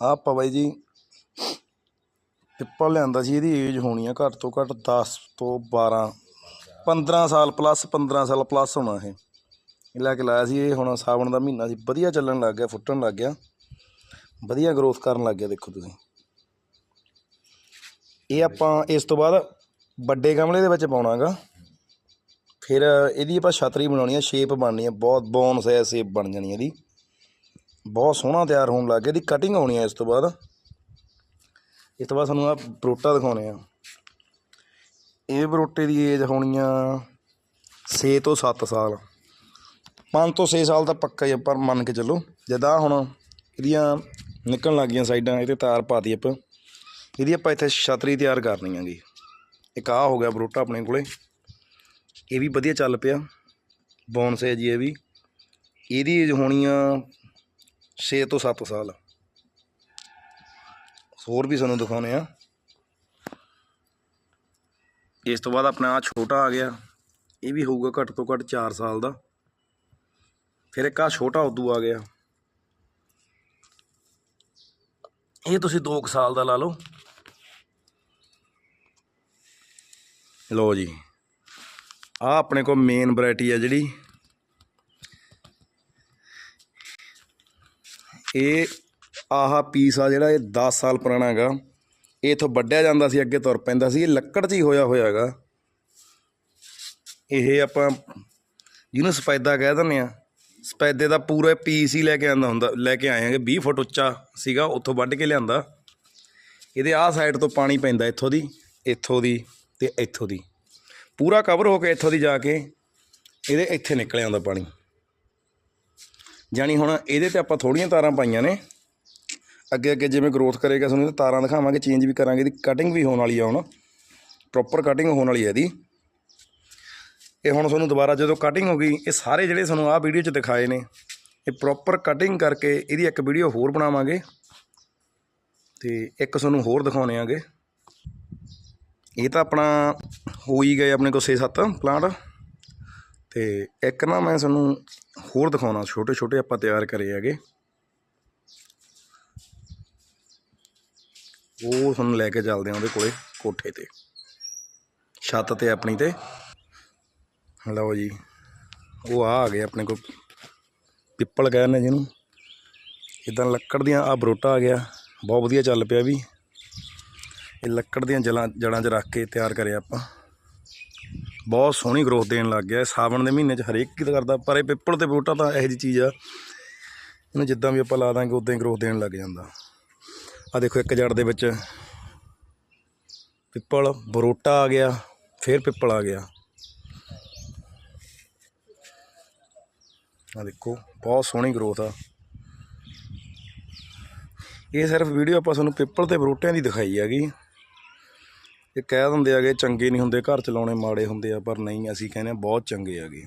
ਆਹ ਆਪਾਂ ਬਾਈ ਜੀ ਪਿੱਪਲ ਲਿਆਂਦਾ ਸੀ, ਇਹਦੀ ਏਜ ਹੋਣੀ ਆ ਘੱਟ ਤੋਂ ਘੱਟ 10 ਤੋਂ 12 15 ਸਾਲ ਪਲੱਸ 15 ਸਾਲ ਪਲੱਸ ਹੋਣਾ ਇਹ। ਇਹ ਲੈ ਕੇ ਲਾਇਆ ਸੀ, ਇਹ ਹੁਣ ਸਾਵਣ ਦਾ ਮਹੀਨਾ ਸੀ, ਵਧੀਆ ਚੱਲਣ ਲੱਗ ਗਿਆ, ਫੁੱਟਣ ਲੱਗ ਗਿਆ। ਵਧੀਆ ਗਰੋਥ ਕਰਨ ਲੱਗ ਗਿਆ, ਦੇਖੋ ਤੁਸੀਂ। ਇਹ ਆਪਾਂ ਇਸ ਤੋਂ ਬਾਅਦ ਵੱਡੇ ਗਮਲੇ ਦੇ ਵਿੱਚ ਪਾਉਣਾਗਾ। ਫਿਰ ਇਹਦੀ ਆਪਾਂ ਛਤਰੀ ਬਣਾਉਣੀ ਆ ਸ਼ੇਪ ਬਣਨੀ ਆ, ਬਹੁਤ ਬੋਨਸ ਹੈ ਸ਼ੇਪ ਬਣ ਜਾਣੀ ਇਹਦੀ। ਬਹੁਤ ਸੋਹਣਾ ਤਿਆਰ ਹੋਣ ਲੱਗ ਗਿਆ, ਇਹਦੀ ਕਟਿੰਗ ਹੋਣੀ ਆ ਇਸ ਤੋਂ ਬਾਅਦ। ਇਸ ਤੋਂ ਬਾਅਦ ਸਾਨੂੰ ਆ ਬਰੋਟਾ ਦਿਖਾਉਣੇ ਆ। ਇਹ ਬਰੋਟੇ ਦੀ ਏਜ ਹੋਣੀ ਆ 6 ਤੋਂ 7 ਸਾਲ। 5 ਤੋਂ 6 ਸਾਲ ਤਾਂ ਪੱਕਾ ਹੀ ਆ, ਪਰ ਮੰਨ ਕੇ ਚੱਲੋ, ਜਦਾਂ ਹੁਣ ਇਹਦੀਆਂ ਨਿਕਲਣ ਲੱਗ ਗਈਆਂ ਸਾਈਡਾਂ ਇਹ ਤੇ ਤਾਰ ਪਾਤੀ ਆਪਾਂ। ਇਹਦੀ ਆਪਾਂ ਇੱਥੇ ਛਤਰੀ ਤਿਆਰ ਕਰਨੀ ਹੈਗੀ। ਇੱਕ ਆਹ ਹੋ ਗਿਆ ਬਰੋਟਾ ਆਪਣੇ ਕੋਲੇ। ਇਹ ਵੀ ਵਧੀਆ ਚੱਲ ਪਿਆ। ਬੋਨਸ ਹੈ ਜੀ ਇਹ ਵੀ। ਇਹਦੀ ਏਜ ਹੋਣੀ ਆ 6 ਤੋਂ 7 ਸਾਲ। ਹੋਰ ਵੀ ਤੁਹਾਨੂੰ ਦਿਖਾਉਣੇ ਆ। ਇਸ ਤੋਂ ਬਾਅਦ ਆਪਣਾ ਆ ਛੋਟਾ ਆ ਗਿਆ। ਇਹ ਵੀ ਹੋਊਗਾ ਘੱਟ ਤੋਂ ਘੱਟ 4 ਸਾਲ ਦਾ। ਫਿਰ ਇੱਕ ਆ ਛੋਟਾ ਉਦੋਂ ਆ ਗਿਆ। ਇਹ ਤੁਸੀਂ 2 ਸਾਲ ਦਾ ਲਾ ਲਓ। ਲਓ ਜੀ। ਆ ਆਪਣੇ ਕੋਲ ਮੇਨ ਵੈਰਾਈਟੀ ਆ ਜਿਹੜੀ। ਇਹ ਆਹ ਪੀਸ ਆ ਜਿਹੜਾ ਇਹ 10 ਸਾਲ ਪੁਰਾਣਾ ਹੈਗਾ। ਇਹ ਇਥੋਂ ਵੱਢਿਆ ਜਾਂਦਾ ਸੀ, ਅੱਗੇ ਤੁਰ ਪੈਂਦਾ ਸੀ। ਇਹ ਲੱਕੜ 'ਚ ਹੀ ਹੋਇਆ ਹੋਇਆ ਹੈਗਾ। ਇਹ ਆਪਾਂ ਜਿਹਨੂੰ ਸਫੈਦਾ ਕਹਿ ਦਿੰਦੇ ਆ ਸਫੈਦੇ ਦਾ ਪੂਰਾ ਪੀਸ ਹੀ ਲੈ ਕੇ ਆਂਦਾ ਹੁੰਦਾ, ਲੈ ਕੇ ਆਏ ਆਂਗੇ 20 ਫੁੱਟ ਉੱਚਾ ਸੀਗਾ, ਉੱਥੋਂ ਵੱਢ ਕੇ ਲਿਆਂਦਾ। ਇਹਦੇ ਆਹ ਸਾਈਡ ਤੋਂ ਪਾਣੀ ਪੈਂਦਾ ਇੱਥੋਂ ਦੀ ਇੱਥੋਂ ਦੀ ਤੇ ਇੱਥੋਂ ਦੀ। ਪੂਰਾ ਕਵਰ ਹੋ ਕੇ ਇੱਥੋਂ ਦੀ ਜਾ ਕੇ ਇਹਦੇ ਇੱਥੇ ਨਿਕਲ ਆਉਂਦਾ ਪਾਣੀ। ਜਾਣੀ ਹੁਣ ਇਹਦੇ ਤੇ ਆਪਾਂ ਥੋੜੀਆਂ ਤਾਰਾਂ ਪਾਈਆਂ ਨੇ। ਅੱਗੇ ਅੱਗੇ ਜਿਵੇਂ ਗਰੋਥ ਕਰੇਗਾ, ਤੁਹਾਨੂੰ ਇਹ ਤਾਰਾਂ ਦਿਖਾਵਾਂਗੇ ਚੇਂਜ ਵੀ ਕਰਾਂਗੇ। ਇਹਦੀ ਕਟਿੰਗ ਵੀ ਹੋਣ ਵਾਲੀ ਆ ਹੁਣ। ਪ੍ਰੋਪਰ ਕਟਿੰਗ ਹੋਣ ਵਾਲੀ ਹੈ ਇਹਦੀ। ਇਹ ਹੁਣ ਤੁਹਾਨੂੰ ਦੁਬਾਰਾ ਜਦੋਂ ਕਟਿੰਗ ਹੋ ਗਈ, ਇਹ ਸਾਰੇ ਜਿਹੜੇ ਤੁਹਾਨੂੰ ਆਹ ਵੀਡੀਓ 'ਚ ਦਿਖਾਏ ਨੇ, ਇਹ ਪ੍ਰੋਪਰ ਕਟਿੰਗ ਕਰਕੇ ਇਹਦੀ ਇੱਕ ਵੀਡੀਓ ਹੋਰ ਬਣਾਵਾਂਗੇ। ਤੇ ਇੱਕ ਤੁਹਾਨੂੰ ਹੋਰ ਦਿਖਾਉਣੇ ਆਗੇ। ਇਹ ਤਾਂ ਆਪਣਾ ਹੋ ਹੀ ਗਏ ਆਪਣੇ ਕੋਲ 6-7 ਪਲਾਂਟ ਤੇ ਇੱਕ ਨਾ ਮੈਂ ਤੁਹਾਨੂੰ ਹੋਰ ਦਿਖਾਉਣਾ ਛੋਟੇ ਛੋਟੇ ਆਪਾਂ ਤਿਆਰ ਕਰੇ ਹੈਗੇ। ਉਹ ਤੁਹਾਨੂੰ ਲੈ ਕੇ ਚੱਲਦੇ ਆ ਉਹਦੇ ਕੋਲੇ ਕੋਠੇ ਤੇ। ਛੱਤ ਤੇ ਆਪਣੀ ਤੇ। ਲਓ ਜੀ, ਉਹ ਆ ਆ ਗਏ ਆਪਣੇ ਕੋਲ। ਪਿੱਪਲ ਕਹਿੰਦੇ ਜਿਹਨੂੰ। ਇਦਾਂ ਲੱਕੜ ਦੀਆਂ ਆ ਬਰੋਟਾ ਆ ਗਿਆ। ਬਹੁਤ ਵਧੀਆ ਚੱਲ ਪਿਆ ਵੀ। ਇਹ ਲੱਕੜ ਦੀਆਂ ਜਲਾਂ ਜੜਾਂ 'ਚ ਰੱਖ ਕੇ ਤਿਆਰ ਕਰਿਆ ਆਪਾਂ। ਬਹੁਤ ਸੋਹਣੀ ਗਰੋਥ ਦੇਣ ਲੱਗ ਗਿਆ। ਸਾਵਣ ਦੇ ਮਹੀਨੇ 'ਚ ਹਰੇਕ ਕੀ ਕਰਦਾ, ਪਰ ਇਹ ਪਿੱਪਲ ਤੇ ਬੂਟਾ ਤਾਂ ਇਹੋ ਜਿਹੀ ਚੀਜ਼ ਆ। ਇਹਨੂੰ ਜਿੱਦਾਂ ਵੀ ਆਪਾਂ ਲਾ ਦਾਂਗੇ, ਉਦਾਂ ਹੀ ਗਰੋਥ ਦੇਣ ਲੱਗ ਜਾਂਦਾ। ਆ ਦੇਖੋ ਇੱਕ ਜੜ ਦੇ ਵਿੱਚ ਪਿੱਪਲ, ਬਰੋਟਾ ਆ ਗਿਆ, ਫਿਰ ਪਿੱਪਲ ਆ ਗਿਆ। ਆ ਦੇਖੋ, ਬਹੁਤ ਸੋਹਣੀ ਗਰੋਥ ਆ। ਇਹ ਸਿਰਫ ਵੀਡੀਓ ਆਪਾਂ ਤੁਹਾਨੂੰ ਪਿੱਪਲ ਤੇ ਬਰੋਟਿਆਂ ਦੀ ਦਿਖਾਈ ਹੈਗੀ। ਇਹ ਕਹਿ ਦਿੰਦੇ ਆਗੇ ਚੰਗੇ ਨਹੀਂ ਹੁੰਦੇ, ਘਰ ਚਲਾਉਣੇ ਮਾੜੇ ਹੁੰਦੇ ਆ, ਪਰ ਨਹੀਂ, ਅਸੀਂ ਕਹਿੰਦੇ ਹਾਂ ਬਹੁਤ ਚੰਗੇ ਹੈਗੇ